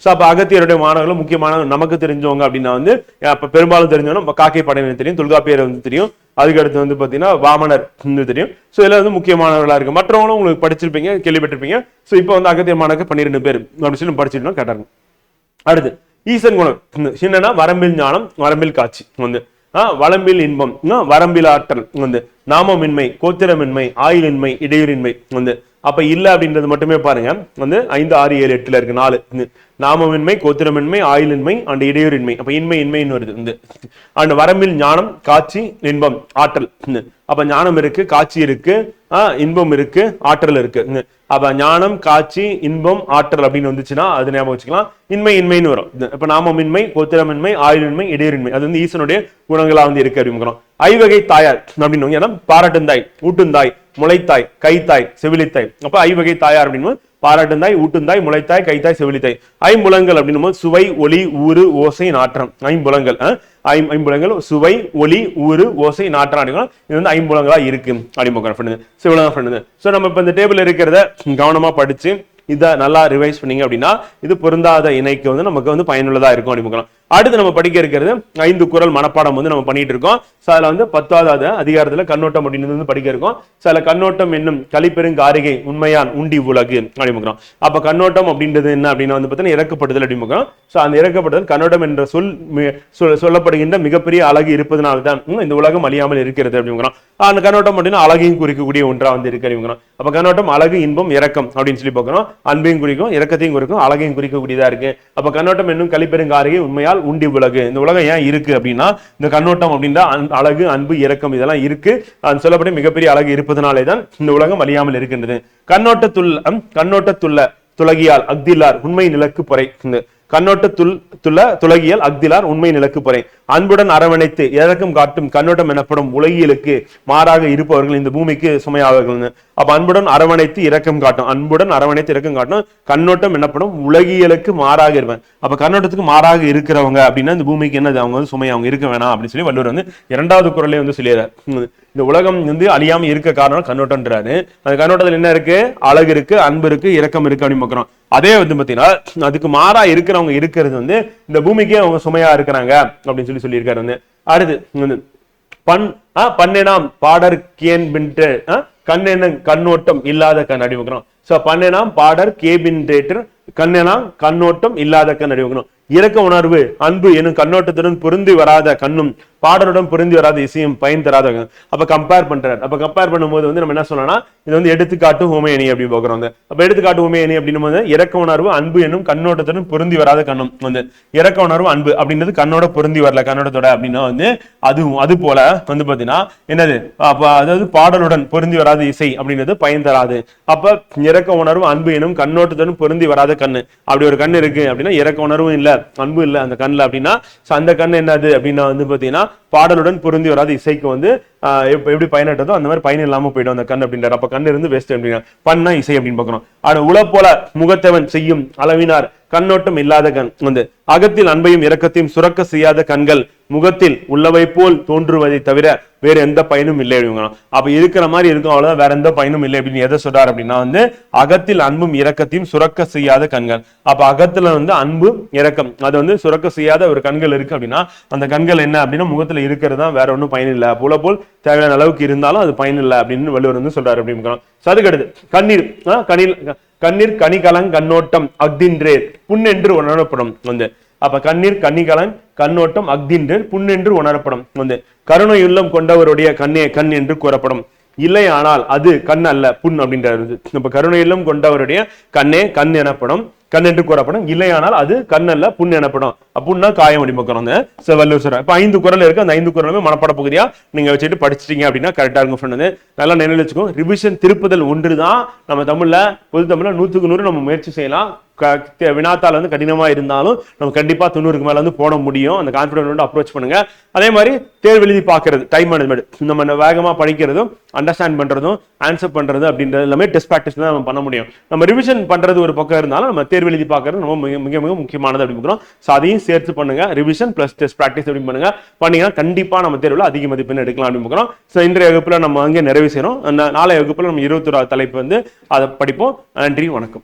சோ அப்ப அகத்தியருடைய மாணவர்களும் முக்கியமான நமக்கு தெரிஞ்சவங்க அப்படின்னா வந்து அப்ப பெரும்பாலும் தெரிஞ்சவங்க காக்கை படையினர் தெரியும் தொல்காப்பியர் வந்து தெரியும். அதுக்கு அடுத்து வந்து பாத்தீங்கன்னா வாமனர் வந்து தெரியும். சோ இதில் வந்து முக்கியமானவர்களா இருக்கு. மற்றவங்களும் உங்களுக்கு படிச்சிருப்பீங்க கேள்விப்பட்டிருப்பீங்க. சோ இப்போ வந்து அகத்தியர் மாணவர்கள் பன்னிரெண்டு பேர் அப்படின்னு சொல்லி படிச்சிருந்தோம் கேட்டாங்க அடுத்து ஈசன் குணம் சின்னனா வரம்பில் ஞானம் வரம்பில் காட்சி வந்து. வளம்பில் இன்பம் வரம்பில் ஆற்றல் வந்து. நாமமின்மை கோத்திரமின்மை ஆயிலின்மை இடையூறின்மை வந்து. அப்ப இல்லை அப்படின்றது மட்டுமே பாருங்க. வந்து ஐந்து ஆறு ஏழு எட்டுல இருக்கு. நாலு. நாமமின்மை கோத்திரமின்மை ஆயுளின்மை அண்ட் இடையூறின்மை. அப்ப இன்மை இன்மைன்னு வருது. வந்து அண்ட் வரம்பில் ஞானம் காட்சி இன்பம் ஆற்றல். இந்த அப்ப ஞானம் இருக்கு காட்சி இருக்கு இன்பம் இருக்கு ஆற்றல் இருக்கு. அப்ப ஞானம் காட்சி இன்பம் ஆற்றல் அப்படின்னு வந்துச்சுன்னா அது ஞாபகம் வச்சுக்கலாம். இன்மை இன்மைன்னு வரும். இப்ப நாமமின்மை கோத்திரமின்மை ஆயுளின்மை இடையின்மை அது வந்து ஈசனுடைய குணங்களா வந்து இருக்கு அப்படிங்கிறோம். ஐவகை தாயார் அப்படின்னு ஏன்னா பாராட்டுந்தாய் ஊட்டுந்தாய் முளைத்தாய் கைத்தாய் செவிலித்தாய். அப்ப ஐவகை தாயார் அப்படின்னு பாராட்டுந்தாய் ஊட்டுந்தாய் முளைத்தாய் கைத்தாய் செவிலித்தாய். ஐம்புலங்கள் அப்படின்னும் சுவை ஒளி ஊறு ஓசை நாற்றம். ஐம்புலங்கள் ஐம் ஐம்புலங்கள் சுவை ஒளி ஊறு ஓசை நாற்றம் அப்படின்னா இது வந்து ஐம்புலங்களா இருக்கு அப்படின்னு ஃப்ரெண்டு சிவலங்க ஃப்ரெண்டு. ஸோ நம்ம இப்போ இந்த டேபிள் இருக்கிறத கவனமா படிச்சு இதை நல்லா ரிவைஸ் பண்ணீங்க அப்படின்னா இது பொருந்தாத இணைக்கு வந்து நமக்கு வந்து பயனுள்ளதா இருக்கும் அப்படின்னு அடுத்து நம்ம படிக்க இருக்கிறது ஐந்து குரல் மனப்பாடம் வந்து நம்ம பண்ணிட்டு இருக்கோம். ஸோ அதில் வந்து பத்தாவது அதிகாரத்தில் கண்ணோட்டம் அப்படின்னு வந்து படிக்க இருக்கோம். ஸோ அதில் கண்ணோட்டம் என்னும் கலிப்பெருங்காரிகை உண்மையான் உண்டி உலகு அப்படிமுக்கிறோம் அப்போ கண்ணோட்டம் அப்படின்றது என்ன அப்படின்னா வந்து பார்த்தீங்கன்னா இறக்கப்படுதல் அப்படிமுக்கிறோம் ஸோ அந்த இறக்கப்படுதல் கண்ணோட்டம் என்ற சொல் சொல்- சொல்லப்படுகின்ற மிகப்பெரிய அழகு இருப்பதனால தான் இந்த உலகம் அழியாமல் இருக்கிறது அப்படிங்கிறோம் அந்த கண்ணோட்டம் அப்படின்னா அழகையும் குறிக்கக்கூடிய ஒன்றா வந்து இருக்கு அப்படிங்கிறோம் அப்போ கண்ணோட்டம் அழகு இன்பம் இறக்கம் அப்படின்னு சொல்லி பார்க்குறோம். அன்பையும் குறிக்கும் இறக்கத்தையும் குறிக்கும் அழகையும் குறிக்கக்கூடியதா இருக்கு. அப்போ கண்ணோட்டம் என்னும் கலிப்பெருங்காரிகை உண்மையால் உண்டி உலகு இந்த உலகம் ஏன் இருக்கு அப்படின்னா இந்த கண்ணோட்டம் அப்படின்ற அழகு அன்பு இறக்கம் இதெல்லாம் இருக்கு. அது சொல்லப்படி மிகப்பெரிய அழகு இருப்பதனாலே தான் இந்த உலகம் அழியாமல் இருக்கின்றது. கண்ணோட்டத்துள்ள கண்ணோட்டத்துள்ள துலகியால் அக்திலார் உண்மை நிலக்கு பொறை. இந்த கண்ணோட்டத்துள் துலகியல் அக்திலார் உண்மை நிலக்கு பொறை. அன்புடன் அரவணைத்து இறக்கம் காட்டும் கண்ணோட்டம் எனப்படும் உலகியலுக்கு மாறாக இருப்பவர்கள் இந்த பூமிக்கு சுமையாவர்கள். அப்ப அன்புடன் அரவணைத்து இறக்கம் காட்டும் அன்புடன் அரவணைத்து இறக்கம் காட்டும் கண்ணோட்டம் எனப்படும் உலகியலுக்கு மாறாக இருப்பேன் அப்ப கண்ணோட்டத்துக்கு மாறாக இருக்கிறவங்க அப்படின்னா இந்த பூமிக்கு என்னது? அவங்க வந்து சுமை அவங்க இருக்க வேணாம் அப்படின்னு சொல்லி வள்ளுவர் வந்து இரண்டாவது குரலே வந்து சொல்லிடுறார். இந்த உலகம் வந்து அழியாம இருக்க காரணம் கண்ணோட்டம்ன்றாரு. அந்த கண்ணோட்டத்தில் என்ன இருக்கு? அழகு இருக்கு அன்பு இருக்கு இரக்கம் இருக்கு அப்படின்னு பார்க்கிறோம் அதே வந்து பார்த்தீங்கன்னா அதுக்கு மாறா இருக்கிறவங்க இருக்கிறது வந்து இந்த பூமிக்கே அவங்க சுமையா இருக்கிறாங்க அப்படின்னு சொல்லி சொல்லியிருக்காரு வந்து. அடுத்து பண் ஆ, பண்ணேனாம் பாடர் கேன் பின்ட்டு கண்ணென கண்ணோட்டம் இல்லாத கண் அடிவுக்கிறோம் ஸோ பண்ணேனாம் பாடர் கேபின்டேட்டர் கண்ணெனாம் கண்ணோட்டம் இல்லாத கண் அடிவுக்கிறோம் இறக்க உணர்வு அன்பு எனும் கண்ணோட்டத்துடன் பொருந்தி வராத கண்ணும் பாடலுடன் பொருந்தி வராத இசையும் பயன் தராத அப்ப கம்பேர் பண்றாரு. அப்ப கம்பேர் பண்ணும்போது வந்து நம்ம என்ன சொல்லலாம் இது வந்து எடுத்துக்காட்டு ஹோமயணி அப்படி பார்க்கிறோம் வந்து. அப்ப எடுத்துக்காட்டு ஹோமயணி அப்படின்னு போது இறக்க உணர்வு அன்பு எனும் கண்ணோட்டத்துடன் பொருந்தி வராத கண்ணும் வந்து. இறக்க உணர்வு அன்பு அப்படின்றது கண்ணோட பொருந்தி வரல கண்ணோட்டத்தோட அப்படின்னா வந்து அதுவும் அது போல வந்து பாத்தீங்கன்னா என்னது? அப்ப அதாவது பாடலுடன் பொருந்தி வராத இசை அப்படின்றது பயன் தராது. அப்ப இறக்க உணர்வு அன்பு எனும் கண்ணோட்டத்துடன் பொருந்தி வராத கண்ணு. அப்படி ஒரு கண்ணு இருக்கு அப்படின்னா இறக்க உணர்வும் இல்ல. அன்பு இல்ல அந்த கண்ணில் அப்படின்னா ஸோ அந்த கண்ணு என்னது அப்படின்னா வந்து பாத்தீங்கன்னா பாடலுடன் பொருந்தி வராத இசைக்கு வந்து எப்படி பயனட்டதோ அந்த மாதிரி பயன் இல்லாம போயிடும் அந்த கண் அப்படின்றார். அப்ப கண் இருந்து வேஸ்ட் அப்படின்னா பண்ணா இசை அப்படின்னு பார்க்கணும். ஆனா உல போல முகத்தவன் செய்யும் அளவினார் கண்ணோட்டம் இல்லாத கண். வந்து அகத்தில் அன்பையும் இரக்கத்தையும் சுரக்க செய்யாத கண்கள் முகத்தில் உள்ளவை போல் தோன்றுவதை தவிர வேற எந்த பயனும் இல்லை அப்படிங்கிறோம் அப்ப இருக்கிற மாதிரி இருக்கும் அவ்வளவுதான். வேற எந்த பயனும் இல்லை அப்படின்னு எதை சொல்றாரு அப்படின்னா வந்து அகத்தில் அன்பும் இரக்கத்தையும் சுரக்க செய்யாத கண்கள். அப்ப அகத்துல வந்து அன்பு இரக்கம். அது வந்து சுரக்க செய்யாத ஒரு கண்கள் இருக்கு அப்படின்னா அந்த கண்கள் என்ன அப்படின்னா முகத்துல இருக்கிறது தான் வேற ஒன்றும் பயன் இல்லை. போல போல் தேவையான அளவுக்கு இருந்தாலும் அது பயன் அப்படின்னு வள்ளுவர் வந்து சொல்றாரு அப்படின்னு சதுக்கடுது கண்ணீர் ஆ, கண்ணீர் கனிகலங் கண்ணோட்டம் அக்தின்றே புண்ணென்று உணரப்படும் வந்து. அப்ப கண்ணீர் கன்னிகலன் கண்ணோட்டம் அக்தின்றேர் புண்ணென்று உணரப்படும் வந்து. கருணை உள்ளம் கொண்டவருடைய கண்ணே கண் என்று கூறப்படும். இல்லையானால் அது கண் அல்ல புண் அப்படின்றது இப்ப கருணை இல்லம் கொண்டவருடைய கண்ணே கண் எனப்படும் கண் என்று கூறப்படும். இல்லையானால் அது கண்ணல்ல புண் எனப்படும். அப்புன்னா காயம் அடிமக்கிறோம் வள்ளுவர் சொல்றார். இப்ப ஐந்து குரல் இருக்கு. அந்த ஐந்து குரலுமே மனப்பாட பகுதியா? நீங்க வச்சுட்டு படிச்சிட்டீங்க அப்படின்னா கரெக்டா இருக்கும் ஃப்ரெண்ட் நல்லா நினைவு வச்சுக்கோ ரிவிஷன் திருப்புதல் ஒன்று தான் நம்ம தமிழ்ல பொது தமிழ்ல நூத்துக்கு நூறு நம்ம முயற்சி செய்யலாம். க- வந்து கடினமாக இருந்தாலும் நம்ம கண்டிப்பாக தொண்ணூறுக்கு மேலே வந்து போட முடியும். அந்த கான்பிடன்ட் அப்ரோச் பண்ணுங்க. அதே மாதிரி தேர்வு எழுதி பார்க்கறது டைம் மேனேஜ்மெண்ட் நம்ம வேகமாக படிக்கிறதும் அண்டர்ஸ்டாண்ட் பண்ணுறதும் ஆன்சர் பண்ணுறது அப்படின்றது எல்லாமே டெஸ்ட் ப்ராக்டிஸ் தான் நம்ம பண்ண முடியும். நம்ம ரிவிஷன் பண்ணுறது ஒரு பக்கம் இருந்தாலும் நம்ம தேர்வு எழுதி பார்க்கறது ரொம்ப மிக மிக மிக முக்கியமானது அப்படின்னு ஸோ அதையும் சேர்த்து பண்ணுங்க. ரிவிஷன் ப்ளஸ் டெஸ்ட் ப்ராக்டிஸ் அப்படின்னு பண்ணுங்க. பண்ணீங்கன்னா கண்டிப்பாக நம்ம தேர்வில் அதிக மதிப்பெண் எடுக்கலாம் அப்படின்னு பார்க்குறோம். ஸோ இன்றைய வகுப்பில் நம்ம அங்கே நிறைவு அந்த நாளைய வகுப்புல நம்ம இருபத்தொரு தலைப்பு வந்து அதை படிப்போம். நன்றி வணக்கம்.